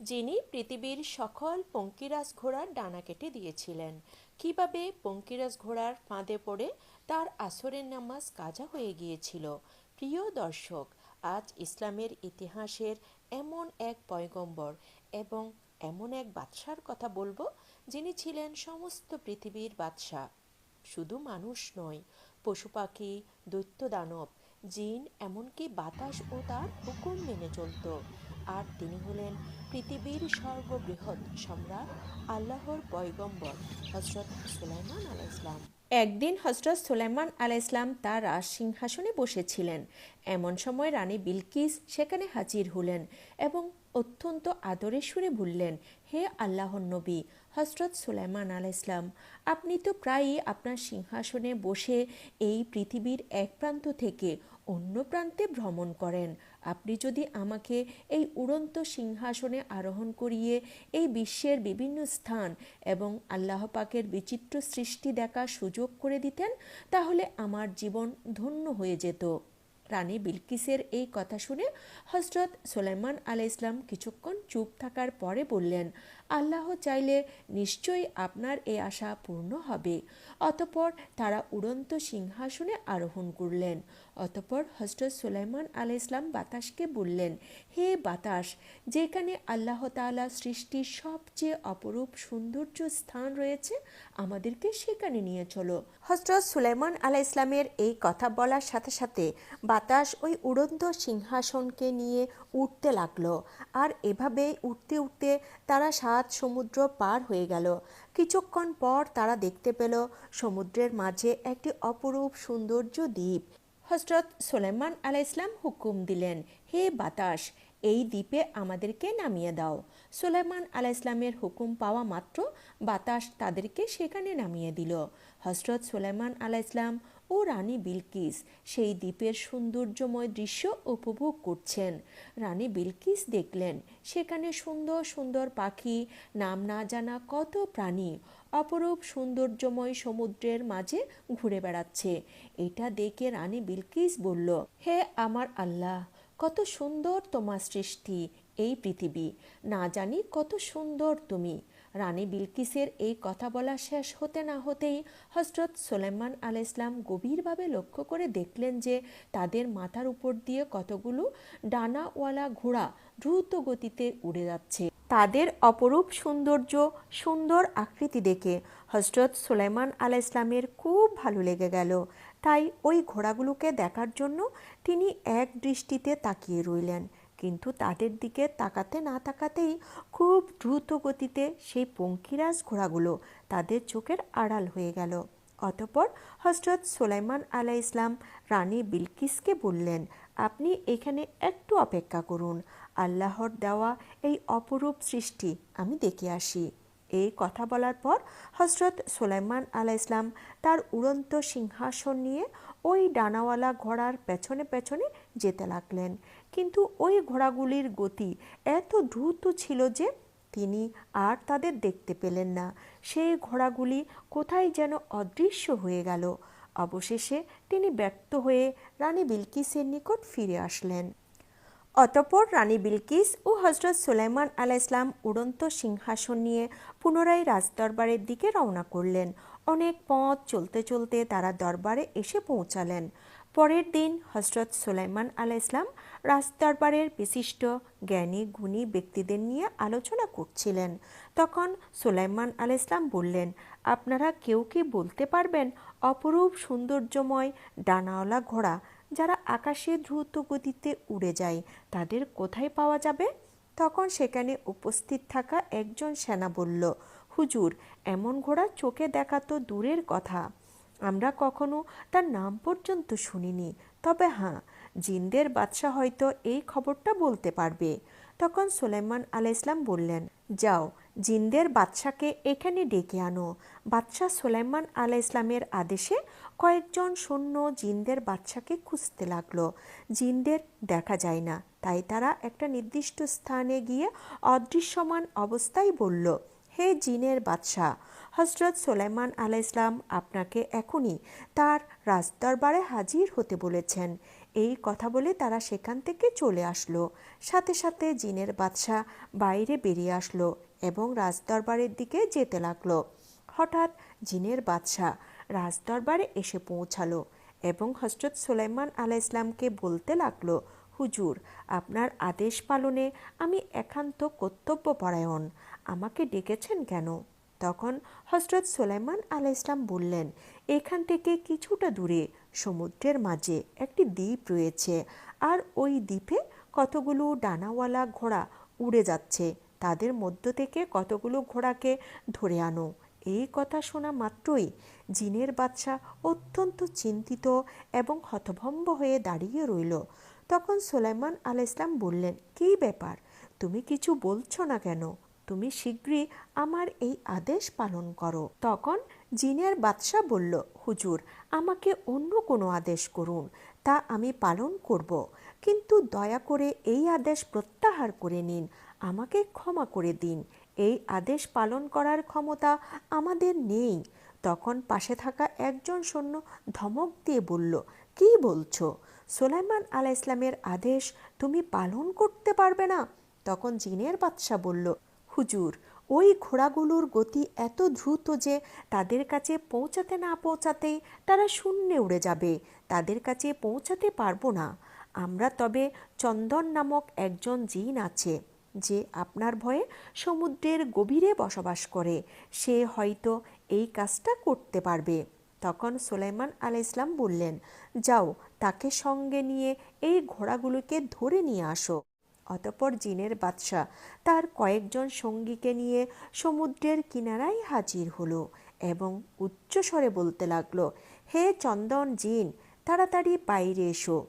যিনি পৃথিবীর সকল পঙ্কিরাজ ঘোড়ার ডানা কেটে দিয়েছিলেন। কীভাবে পঙ্কিরাজ ঘোড়ার ফাঁদে পড়ে তার আসরের নামাজ কাজা হয়ে গিয়েছিল। প্রিয় দর্শক, আজ ইসলামের ইতিহাসের এমন এক পয়গম্বর এবং এমন এক বাদশার কথা বলব যিনি ছিলেন সমস্ত পৃথিবীর বাদশাহ। শুধু মানুষ নয়, পশু পাখি, দৈত্য দানব, জিন, এমনকি বাতাস ও তার হুকুম মেনে চলত। আর তিনি হলেন পৃথিবীর সর্ববৃহৎ সম্রাট আল্লাহর পয়গম্বর হজরত সুলাইমান আলাহ ইসলাম একদিন হজরত সুলাইমান আলাহ ইসলাম তার রাজ সিংহাসনে বসেছিলেন। এমন সময় রানী বিলকিস সেখানে হাজির হলেন এবং অত্যন্ত আদরের সুরে বললেন, হে আল্লাহর নবী হজরত সুলাইমান আলাহ ইসলাম আপনি তো প্রায়ই আপনার সিংহাসনে বসে এই পৃথিবীর এক প্রান্ত থেকে অন্য প্রান্তে ভ্রমণ করেন। আপনি যদি আমাকে এই উড়ন্ত সিংহাসনে আরোহণ করিয়ে এই বিশ্বের বিভিন্ন স্থান এবং আল্লাহ পাকের বিচিত্র সৃষ্টি দেখার সুযোগ করে দিতেন, তাহলে আমার জীবন ধন্য হয়ে যেত। রানী বিলকিসের এই কথা শুনে হজরত সোলাইমান আলাহ ইসলাম কিছুক্ষণ চুপ থাকার পরে বললেন আল্লাহ চাইলে নিশ্চয়ই আপনার এই আশা পূর্ণ হবে। অতপর তারা উড়ন্ত সিংহাসনে আরোহণ করলেন। অতপর হজরত সুলাইমান আলাহ ইসলাম বাতাসকে বললেন, হে বাতাস, যেখানে আল্লাহ তাআলা সৃষ্টির সবচেয়ে অপরূপ সৌন্দর্য স্থান রয়েছে, আমাদেরকে সেখানে নিয়ে চলো। হজরত সুলাইমান আলাহ ইসলামের এই কথা বলার সাথে সাথে বাতাস ওই উড়ন্ত সিংহাসনকে নিয়ে উঠতে লাগল। আর এভাবে উঠতে উঠতে তারা সমুদ্র পার হয়ে গেল। কিছুক্ষণ পর তারা দেখতে পেল সমুদ্রের মাঝে একটি অপরূপ সৌন্দর্য দ্বীপ। হজরত সোলেমান আলাহ ইসলাম হুকুম দিলেন, হে বাতাস এই দ্বীপে আমাদেরকে নামিয়ে দাও। সোলেমান আলাহ ইসলামের হুকুম পাওয়া মাত্র বাতাস তাদেরকে সেখানে নামিয়ে দিল। হজরত সোলেমান আলাহ ইসলাম ও রানী বিলকিস সেই দ্বীপের সৌন্দর্যময় দৃশ্য উপভোগ করছেন। রানী বিলকিস দেখলেন, সেখানে সুন্দর সুন্দর পাখি, নাম না জানা কত প্রাণী, অপরূপ সৌন্দর্যময় সমুদ্রের মাঝে ঘুরে বেড়াচ্ছে। এটা দেখে রানী বিলকিস বলল, হে আমার আল্লাহ কত সুন্দর তোমার সৃষ্টি এই পৃথিবী। না জানি কত সুন্দর তুমি। রানী বিলকিসের এই কথা বলা শেষ হতে না হতেই হজরত সোলেমান আল ইসলাম গভীরভাবে লক্ষ্য করে দেখলেন যে তাদের মাথার উপর দিয়ে কতগুলো ডানাওয়ালা ঘোড়া দ্রুত গতিতে উড়ে যাচ্ছে। তাদের অপরূপ সৌন্দর্য, সুন্দর আকৃতি দেখে হজরত সুলাইমান আলাহ ইসলামের খুব ভালো লেগে গেল। তাই ওই ঘোড়াগুলোকে দেখার জন্য তিনি এক দৃষ্টিতে তাকিয়ে রইলেন। কিন্তু তাদের দিকে তাকাতে না তাকাতেই খুব দ্রুত গতিতে সেই পঙ্কিরাজ ঘোড়াগুলো তাদের চোখের আড়াল হয়ে গেল। অতপর হজরত সোলাইমান আলাহ ইসলাম রানী বিলকিসকে বললেন, আপনি এখানে একটু অপেক্ষা করুন। আল্লাহর দেওয়া এই অপরূপ সৃষ্টি আমি দেখে আসি। এই কথা বলার পর হজরত সোলাইমান আলাহ ইসলাম তার উড়ন্ত সিংহাসন নিয়ে ওই ডানাওয়ালা ঘোড়ার পেছনে পেছনে যেতে লাগলেন। কিন্তু ওই ঘোড়াগুলির গতি এত দ্রুত ছিল যে তিনি আর তাদের দেখতে পেলেন না। সেই ঘোড়াগুলি কোথায় যেন অদৃশ্য হয়ে গেল। অবশেষে তিনি ব্যর্থ হয়ে রানী বিলকিসের নিকট ফিরে আসলেন। অতপর রানী বিলকিস ও হজরত সুলাইমান আলাহ ইসলাম উড়ন্ত সিংহাসন নিয়ে পুনরায় রাজদরবারের দিকে রওনা করলেন। অনেক পথ চলতে চলতে তারা দরবারে এসে পৌঁছালেন। পরের দিন হজরত সুলাইমান আলাহ ইসলাম রাজদরবারের বিশিষ্ট জ্ঞানী, গুণী ব্যক্তিদের নিয়ে আলোচনা করছিলেন। তখন সুলাইমান আলাহ ইসলাম বললেন, আপনারা কেউ কি বলতে পারবেন? অপরূপ সৌন্দর্যময় ডানাওয়ালা ঘোড়া যারা আকাশে দ্রুত গতিতে উড়ে যায়, তাদের কোথায় পাওয়া যাবে? তখন সেখানে উপস্থিত থাকা একজন সেনা বলল, হুজুর, এমন ঘোড়া চোখে দেখা তো দূরের কথা। আমরা কখনো তার নাম পর্যন্ত শুনিনি। তবে হ্যাঁ জিনদের বাদশাহ হয়তো এই খবরটা বলতে পারবে। তখন সুলাইমান আলাহ ইসলাম বললেন, যাও, জিনদের বাদশাকে এখানে ডেকে আনো। বাদশাহ সুলাইমান আলাহ ইসলামের আদেশে কয়েকজন সৈন্য জিনদের বাদশাকে খুঁজতে লাগল। জিনদের দেখা যায় না। তাই তারা একটা নির্দিষ্ট স্থানে গিয়ে অদৃশ্যমান অবস্থায় বলল, হে জিনের বাদশাহ হজরত সোলাইমান আলাহ ইসলাম আপনাকে এখনই তার রাজদরবারে হাজির হতে বলেছেন। এই কথা বলে তারা সেখান থেকে চলে আসলো। সাথে সাথে জিনের বাদশা বাইরে বেরিয়ে আসলো এবং রাজদরবারের দিকে যেতে লাগল। হঠাৎ জিনের বাদশা রাজদরবারে এসে পৌঁছালো এবং হজরত সুলাইমান আলাহ ইসলামকে বলতে লাগল, হুজুর, আপনার আদেশ পালনে আমি একান্ত কর্তব্যপরায়ণ। আমাকে ডেকেছেন কেন? তখন হজরত সুলাইমান আলাহ ইসলাম বললেন, এখান থেকে কিছুটা দূরে, সমুদ্রের মাঝে একটি দ্বীপ রয়েছে। আর ওই দ্বীপে কতগুলো ডানাওয়ালা ঘোড়া উড়ে যাচ্ছে। তাদের মধ্য থেকে কতগুলো ঘোড়াকে ধরে আনো। এই কথা শোনা মাত্রই জিনের বাচ্চা অত্যন্ত চিন্তিত এবং হতভম্ব হয়ে দাঁড়িয়ে রইল। তখন সুলাইমান আল ইসলাম বললেন, কী ব্যাপার? তুমি কিছু বলছো না কেন? তুমি শীঘ্রই আমার এই আদেশ পালন করো। তখন জিনের বাদশাহ বলল, হুজুর, আমাকে অন্য কোনো আদেশ করুন, তা আমি পালন করব। কিন্তু দয়া করে এই আদেশ প্রত্যাহার করে নিন, আমাকে ক্ষমা করে দিন। এই আদেশ পালন করার ক্ষমতা আমাদের নেই। তখন পাশে থাকা একজন সৈন্য ধমক দিয়ে বলল, কি বলছো? সোলাইমান আলাহ ইসলামের আদেশ তুমি পালন করতে পারবে না? তখন জিনের বাদশাহ বলল, হুজুর, ওই ঘোড়াগুলোর গতি এত দ্রুত যে তাদের কাছে পৌঁছাতে না পৌঁছাতেই তারা শূন্যে উড়ে যাবে। তাদের কাছে পৌঁছাতে পারব না। আমরা তবে চন্দন নামক একজন জিন আছে। যে আপনার ভয়ে সমুদ্রের গভীরে বসবাস করে, সে হয়তো এই কাজটা করতে পারবে। তখন সুলাইমান আলাহ ইসলাম বললেন, যাও, তাকে সঙ্গে নিয়ে এই ঘোড়াগুলোকে ধরে নিয়ে আসো। অতপর জিনের বাদশাহ তার কয়েকজন সঙ্গীকে নিয়ে সমুদ্রের কিনারায় হাজির হলো এবং উচ্চস্বরে বলতে লাগল, হে চন্দন জিন, তাড়াতাড়ি বাইরে এসো।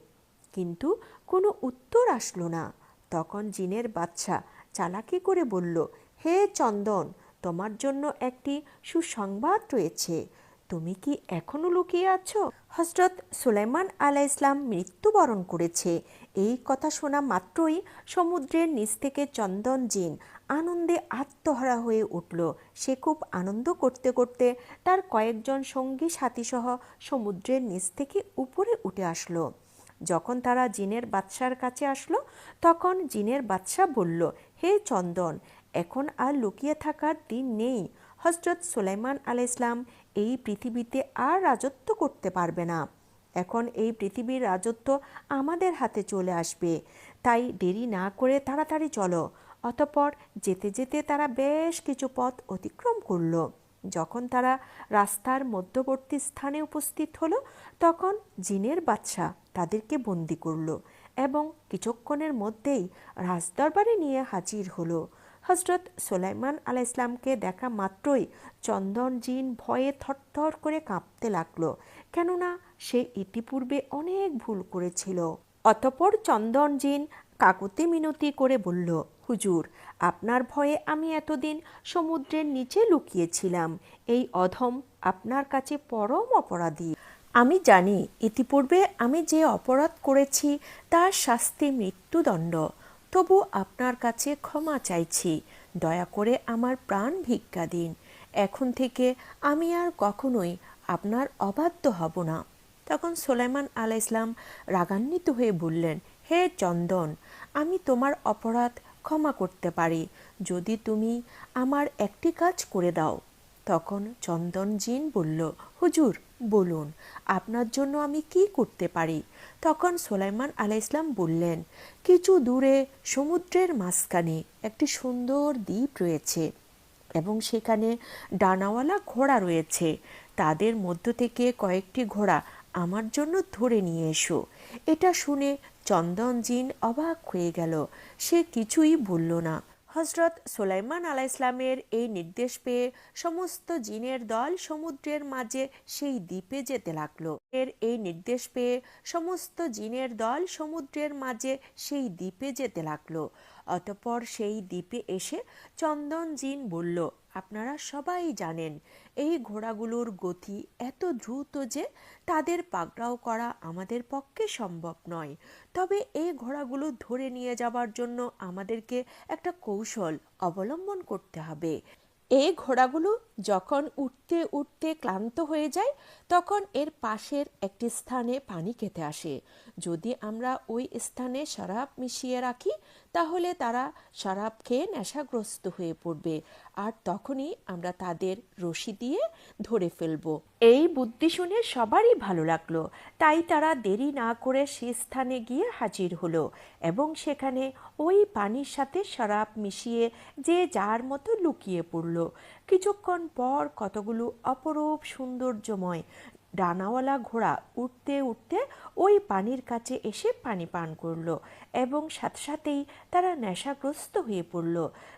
কিন্তু কোনো উত্তর আসলো না। তখন জিনের বাচ্চা চালাকি করে বলল, হে চন্দন, তোমার জন্য একটি সুসংবাদ রয়েছে। তুমি কি এখনও লুকিয়ে আছো? হজরত সুলাইমান আলাহ ইসলাম মৃত্যুবরণ করেছে। এই কথা শোনা মাত্রই সমুদ্রের নিচ থেকে চন্দন জিন আনন্দে আত্মহারা হয়ে উঠল। সে খুব আনন্দ করতে করতে তার কয়েকজন সঙ্গী সাথীসহ সমুদ্রের নিচ থেকে উপরে উঠে আসলো। যখন তারা জিনের বাদশার কাছে আসলো, তখন জিনের বাদশাহ বলল, হে চন্দন, এখন আর লুকিয়ে থাকার দিন নেই। হজরত সুলাইমান আলাহ ইসলাম এই পৃথিবীতে আর রাজত্ব করতে পারবে না। এখন এই পৃথিবীর রাজত্ব আমাদের হাতে চলে আসবে। তাই দেরি না করে তাড়াতাড়ি চলো। অতপর যেতে যেতে তারা বেশ কিছু পথ অতিক্রম করল। যখন তারা রাস্তার মধ্যবর্তী স্থানে উপস্থিত হলো, তখন জিনের বাচ্চা তাদেরকে বন্দি করল এবং কিছুক্ষণের মধ্যেই রাজদরবারে নিয়ে হাজির হলো। হজরত সোলাইমান আলাহ ইসলামকে দেখা মাত্রই চন্দন জিন ভয়ে থরথর করে কাঁপতে লাগল, কেননা সে ইতিপূর্বে অনেক ভুল করেছিল। অতপর চন্দন জিন কাকুতি মিনতি করে বলল হুজুর, আপনার ভয়ে আমি এতদিন সমুদ্রের নিচে লুকিয়েছিলাম। এই অধম আপনার কাছে পরম অপরাধী। আমি জানি, ইতিপূর্বে আমি যে অপরাধ করেছি, তার শাস্তি মৃত্যুদণ্ড। তবু আপনার কাছে ক্ষমা চাইছি। দয়া করে আমার প্রাণ ভিক্ষা দিন। এখন থেকে আমি আর কখনোই আপনার অবাধ্য হব না। তখন সোলাইমান আলাহ ইসলাম রাগান্বিত হয়ে বললেন, হে চন্দন, আমি তোমার অপরাধ ক্ষমা করতে পারি। যদি তুমি আমার একটি কাজ করে দাও। তখন চন্দন জিন বলল, হুজুর, বলুন, আপনার জন্য আমি কি করতে পারি? তখন সোলাইমান আলাহ ইসলাম বললেন, কিছু দূরে সমুদ্রের মাঝখানে একটি সুন্দর দ্বীপ রয়েছে এবং সেখানে ডানাওয়ালা ঘোড়া রয়েছে। তাদের মধ্য থেকে কয়েকটি ঘোড়া আমার জন্য ধরে নিয়ে এসো। এটা শুনে চন্দন জিন অবাক হয়ে গেল। সে কিছুই বলল না। হজরত সোলাইমান আলাহ ইসলামের এই নির্দেশ পেয়ে সমস্ত জিনের দল সমুদ্রের মাঝে সেই দ্বীপে যেতে লাগল। এর এই নির্দেশ পেয়ে সমস্ত জিনের দল সমুদ্রের মাঝে সেই দ্বীপে যেতে লাগল। অতপর সেই দ্বীপে এসে চন্দন জিন বলল, আপনারা সবাই জানেন, এই ঘোড়াগুলোর গতি এত দ্রুত যে তাদের পাকড়াও করা আমাদের পক্ষে সম্ভব নয়। তবে এই ঘোড়াগুলো ধরে নিয়ে যাবার জন্য আমাদেরকে একটা কৌশল অবলম্বন করতে হবে। এই ঘোড়াগুলো যখন উঠতে উঠতে ক্লান্ত হয়ে যায় তখন এর পাশের একটি স্থানে পানি খেতে আসে। যদি আমরা ওই স্থানে শরাব মিশিয়ে রাখি, তাহলে তারা শরাব খেয়ে নেশাগ্রস্ত হয়ে পড়বে আর তখনই আমরা তাদের রশি দিয়ে ধরে ফেলব। এই বুদ্ধি শুনে সবারই ভালো লাগল। তাই তারা দেরি না করে সে স্থানে গিয়ে হাজির হলো এবং সেখানে ওই পানির সাথে শরাব মিশিয়ে যে যার মতো লুকিয়ে পড়ল। কিছুক্ষণ পর কতগুলো অপরূপ সৌন্দর্যময় ডানাওয়ালা ঘোড়া উঠতে উঠতে ওই পানির কাছে এসে পানি পান করল এবং সাথে সাথেই তারা নেশাগ্রস্ত হয়ে পড়ল।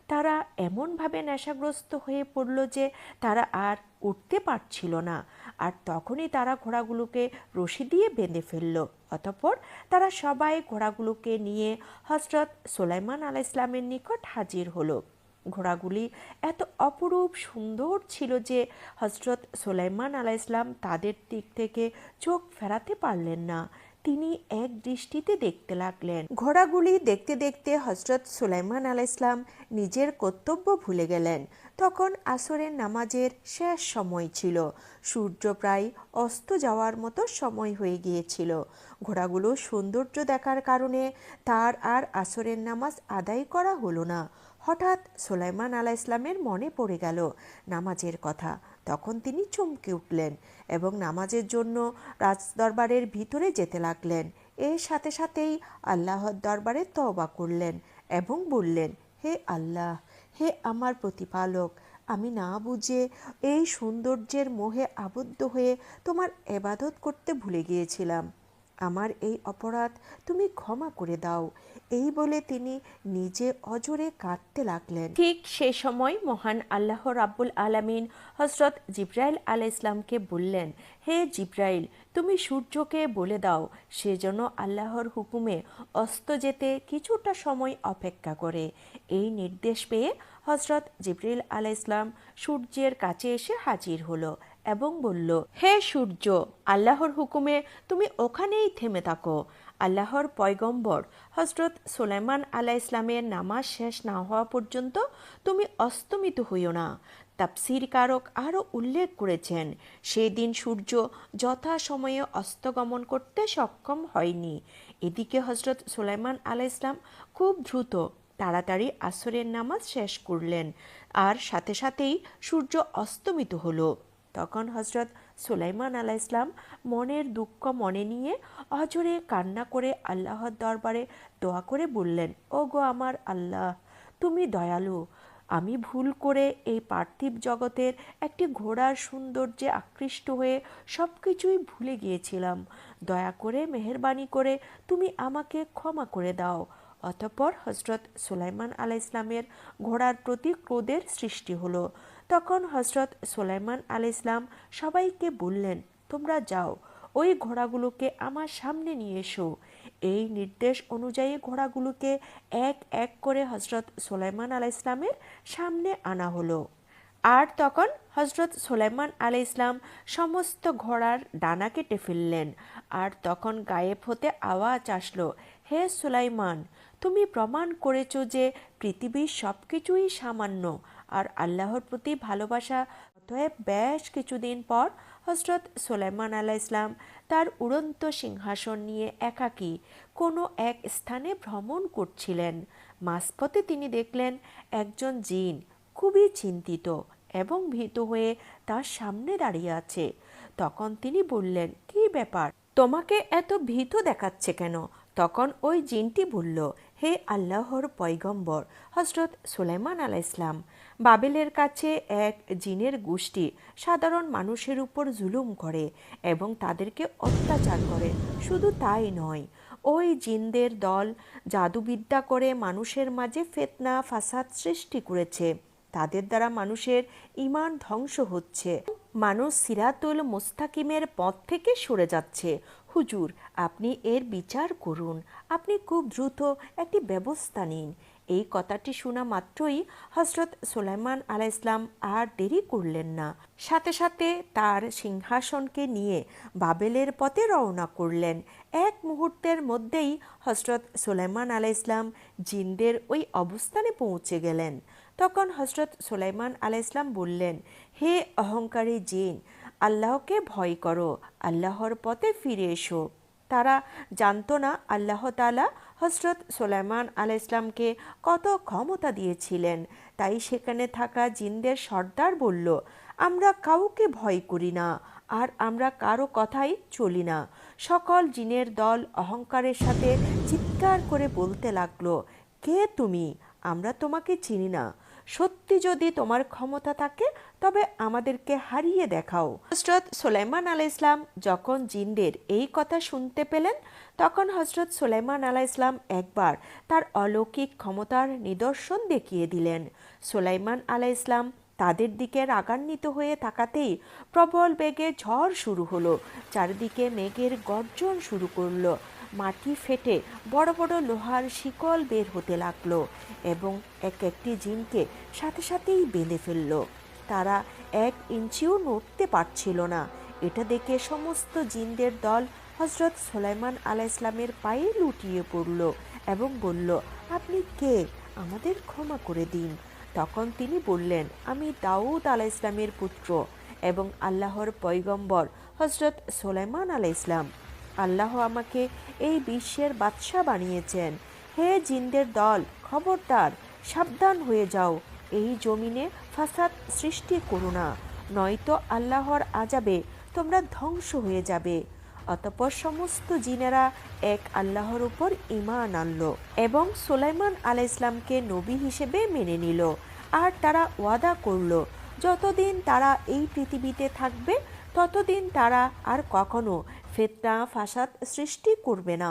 তারা এমনভাবে নেশাগ্রস্ত হয়ে পড়ল যে তারা আর উঠতে পারছিল না। আর তখনই তারা ঘোড়াগুলোকে রশি দিয়ে বেঁধে ফেলল। অতঃপর তারা সবাই ঘোড়াগুলোকে নিয়ে হজরত সোলাইমান আলা ইসলামের নিকট হাজির হলো। ঘোড়াগুলি এত অপরূপ সুন্দর ছিল যে হজরত সোলাইমান আলা ইসলাম তাদের দিক থেকে চোখ ফেরাতে পারলেন না। তিনি এক দৃষ্টিতে দেখতে লাগলেন। ঘোড়াগুলি দেখতে দেখতে হজরত সুলাইমান আলা ইসলাম নিজের কর্তব্য ভুলে গেলেন। তখন আসরের নামাজের শেষ সময় ছিল। সূর্য প্রায় অস্ত যাওয়ার মতো সময় হয়ে গিয়েছিল। ঘোড়াগুলো সৌন্দর্য দেখার কারণে তার আর আসরের নামাজ আদায় করা হলো না। হঠাৎ সোলাইমান আলা ইসলামের মনে পড়ে গেল নামাজের কথা। তখন তিনি চমকে উঠলেন এবং নামাজের জন্য রাজদরবারের ভিতরে যেতে লাগলেন। এর সাথে সাথেই আল্লাহর দরবারে তবা করলেন এবং বললেন, হে আল্লাহ, হে আমার প্রতিপালক, আমি না বুঝে এই সৌন্দর্যের মোহে আবদ্ধ হয়ে তোমার এবাদত করতে ভুলে গিয়েছিলাম। আমার এই অপরাধ তুমি ক্ষমা করে দাও। এই বলে তিনি নিজে অজরে কাঁদতে লাগলেন। ঠিক সে সময় মহান আল্লাহ রাব্বুল আলামিন হজরত জিব্রাইল আলাহ ইসলামকে বললেন, হে জিব্রাইল, তুমি সূর্যকে বলে দাও, সে যেন আল্লাহর হুকুমে অস্ত যেতে কিছুটা সময় অপেক্ষা করে। এই নির্দেশ পেয়ে হজরত জিব্রাইল আলাহ ইসলাম সূর্যের কাছে এসে হাজির হলো। এবং বলল, হে সূর্য, আল্লাহর হুকুমে তুমি ওখানেই থেমে থাকো। আল্লাহর পয়গম্বর হজরত সোলাইমান আলাহ ইসলামের নামাজ শেষ না হওয়া পর্যন্ত তুমি অস্তমিত হইও না। তাপসির কারক আরও উল্লেখ করেছেন সেদিন সূর্য যথাসময়ে অস্তগমন করতে সক্ষম হয়নি। এদিকে হজরত সোলাইমান আলাহ ইসলাম খুব দ্রুত তাড়াতাড়ি আসরের নামাজ শেষ করলেন। আর সাথে সাথেই সূর্য অস্তমিত হলো। তখন হজরত সুলাইমান আলাহ ইসলাম মনের দুঃখ মনে নিয়ে অজরে কান্না করে আল্লাহর দরবারে দোয়া করে বললেন ও গো আমার আল্লাহ, তুমি দয়ালু। আমি ভুল করে এই পার্থিব জগতের একটি ঘোড়ার সৌন্দর্যে আকৃষ্ট হয়ে সব কিছুই ভুলে গিয়েছিলাম। দয়া করে মেহরবানি করে তুমি আমাকে ক্ষমা করে দাও। অতঃপর হজরত সুলাইমান আলাহ ইসলামের ঘোড়ার প্রতি ক্রোধের সৃষ্টি হলো। তখন হজরত সোলাইমান আল ইসলাম সবাইকে বললেন, তোমরা যাও, ওই ঘোড়াগুলোকে আমার সামনে নিয়ে এসো। এই নির্দেশ অনুযায়ী ঘোড়াগুলোকে এক এক করে হজরত সোলাইমান আল ইসলামের সামনে আনা হলো। আর তখন হজরত সোলাইমান আল ইসলাম সমস্ত ঘোড়ার ডানা কেটে ফেললেন। আর তখন গায়েব হতে আওয়াজ আসলো, হে সুলাইমান, তুমি প্রমাণ করেছ যে পৃথিবীর সব কিছুই সামান্য আর আল্লাহর প্রতি ভালোবাসা অতএব বেশ কিছুদিন পর হজরত সোলাইমান আলাহ ইসলাম তার উড়ন্ত সিংহাসন নিয়ে একাকী কোনো এক স্থানে ভ্রমণ করছিলেন। মাঝপথে তিনি দেখলেন একজন জিন খুবই চিন্তিত এবং ভীত হয়ে তার সামনে দাঁড়িয়ে আছে। তখন তিনি বললেন, কি ব্যাপার? তোমাকে এত ভীত দেখাচ্ছে কেন? তখন ওই জিনটি বলল, হে আল্লাহর পয়গম্বর, হজরত সুলাইমান আলা ইসলাম বাবেলের কাছে এক জিনের গোষ্ঠী সাধারণ মানুষের উপর জুলুম করে এবং তাদেরকে অত্যাচার করে। শুধু তাই নয়, ওই জিনদের দল জাদুবিদ্যা করে মানুষের মাঝে ফেতনা, ফাসাদ সৃষ্টি করেছে। তাদের দ্বারা মানুষের ইমান ধ্বংস হচ্ছে। মানুষ সিরাতুল মুস্তাকিমের পথ থেকে সরে যাচ্ছে। হুজুর, আপনি এর বিচার করুন। আপনি খুব দ্রুত একটি ব্যবস্থা নিন। এই কথাটি শোনা মাত্রই হজরত সুলাইমান আলাহ ইসলাম আর দেরি করলেন না। সাথে সাথে তার সিংহাসনকে নিয়ে বাবেলের পথে রওনা করলেন। এক মুহূর্তের মধ্যেই হজরত সুলাইমান আলাহ ইসলাম জিনদের ওই অবস্থানে পৌঁছে গেলেন। তখন হজরত সুলাইমান আলাহ ইসলাম বললেন, হে অহংকারী জিন, আল্লাহকে ভয় করো, আল্লাহর পথে ফিরে এসো। তারা জানতো না আল্লাহ তালা হজরত সোলাইমান আলাহ ইসলামকে কত ক্ষমতা দিয়েছিলেন। তাই সেখানে থাকা জিনদের সর্দার বলল, আমরা কাউকে ভয় করি না, আর আমরা কারও কথাই চলি না। সকল জিনের দল অহংকারের সাথে চিৎকার করে বলতে লাগল, কে তুমি? আমরা তোমাকে চিনি না। সত্যি যদি তোমার ক্ষমতা থাকে তবে আমাদেরকে হারিয়ে দেখাও। হজরত সোলাইমান আলাহ ইসলাম যখন জিনদের এই কথা শুনতে পেলেন, তখন হজরত সোলাইমান আলাহ ইসলাম একবার তার অলৌকিক ক্ষমতার নিদর্শন দেখিয়ে দিলেন। সোলাইমান আলাহ ইসলাম তাদের দিকে রাগান্বিত হয়ে থাকাতেই প্রবল বেগে ঝড় শুরু হলো, চারিদিকে মেঘের গর্জন শুরু করল, মাটি ফেটে বড় বড় লোহার শিকল বের হতে লাগল এবং এক একটি জিনকে সাথে সাথেই বেঁধে ফেলল। তারা এক ইঞ্চিও নড়তে পারছিল না। এটা দেখে সমস্ত জিনদের দল হজরত সোলাইমান আলাহ ইসলামের পায়ে লুটিয়ে পড়ল এবং বলল, আপনি কে? আমাদের ক্ষমা করে দিন। তখন তিনি বললেন, আমি দাউদ আলাহ ইসলামের পুত্র এবং আল্লাহর পৈগম্বর হজরত সোলাইমান আলাহ ইসলাম আল্লাহ আমাকে এই বিশ্বের বাদশাহ বানিয়েছেন। হে জিনদের দল, খবরদার, সাবধান হয়ে যাও। এই জমিনে ফাসাদ সৃষ্টি করো না, নয়তো আল্লাহর আজাবে তোমরা ধ্বংস হয়ে যাবে। অতপর সমস্ত জিনেরা এক আল্লাহর উপর ইমান আনল এবং সোলাইমান আলাহ ইসলামকে নবী হিসেবে মেনে নিল। আর তারা ওয়াদা করল, যতদিন তারা এই পৃথিবীতে থাকবে, ততদিন তারা আর কখনো ফেতনা, ফাসাদ সৃষ্টি করবে না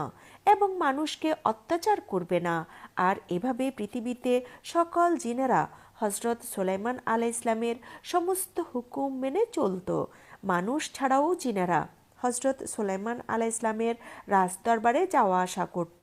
এবং মানুষকে অত্যাচার করবে না। আর এভাবে পৃথিবীতে সকল জিনেরা হজরত সোলাইমান আলাই ইসলামের সমস্ত হুকুম মেনে চলত। মানুষ ছাড়াও জিনারা হজরত সোলাইমান আলাই ইসলামের রাজদরবারে যাওয়া আসা করত।